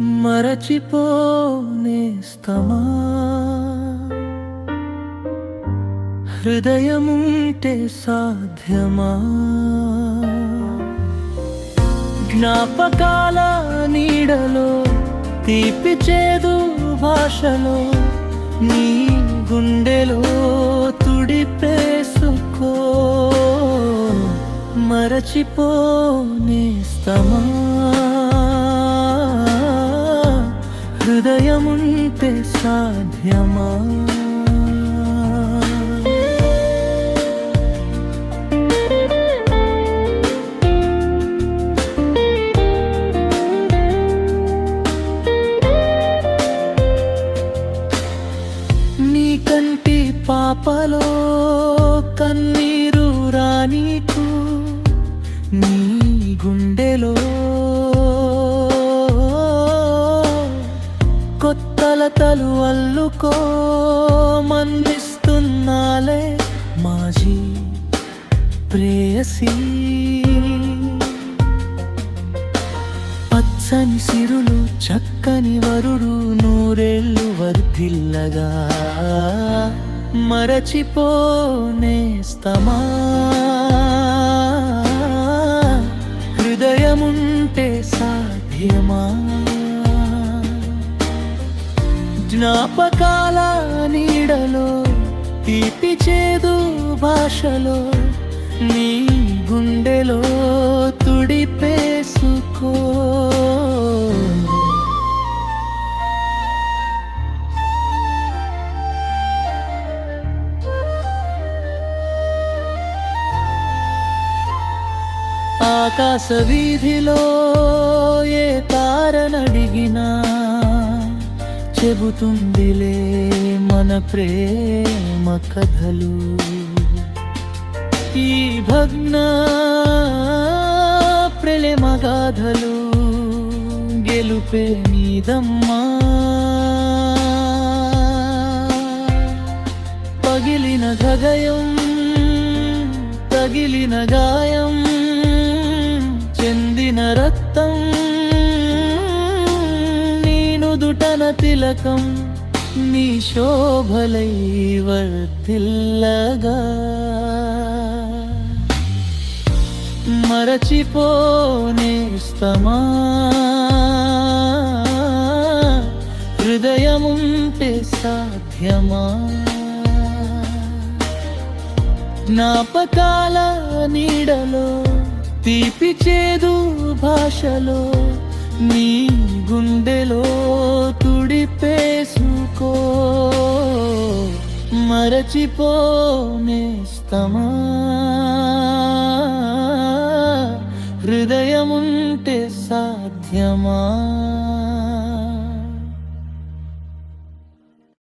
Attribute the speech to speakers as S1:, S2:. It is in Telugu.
S1: మరచిపోనేస్తమా హృదయముంటే సాధ్యమా. జ్ఞాపకాల నీడలో తీపి చేదు భాషలో నీ గుండెలో తుడిపేసుకో మరచిపోనేస్తమా హృదయముంటే సాధ్యమా? నీ కంటి పాపలో కన్నీరు రానీకు నీ గుండెలో కొత్తలతలు అల్లుకో మందిస్తున్నాలే మాజీ ప్రేయసీ. పచ్చని సిరులు చక్కని వరుడు నూరేళ్ళు వర్ధిల్లగా. మరచిపోనేస్తమా హృదయముంటే సాధ్యమా? జ్ఞాపకాల నీడలో తీపి చేదు భాషలో నీ గుండెలో తుడిపేసుకో ఆకాశ వీధిలో ఏ తారనడిగినా చెబుతుందిలే మన ప్రేమ కథలు. ఈ భగ్న ప్రేమగాథలు గెలుపే నీదమ్మా పగిలిన గగయం తగిలిన గాయం చెందిన రక్తం దుటన తిలకం నీ శోభలై వర్తిల్లగా మరచిపోనేస్తమా హృదయముంటే సాధ్యమా. జ్ఞాపకాల నీడలో తీపి చేదు భాషలో నీ మరచిపోనేస్తమా హృదయముంటే సాధ్యమా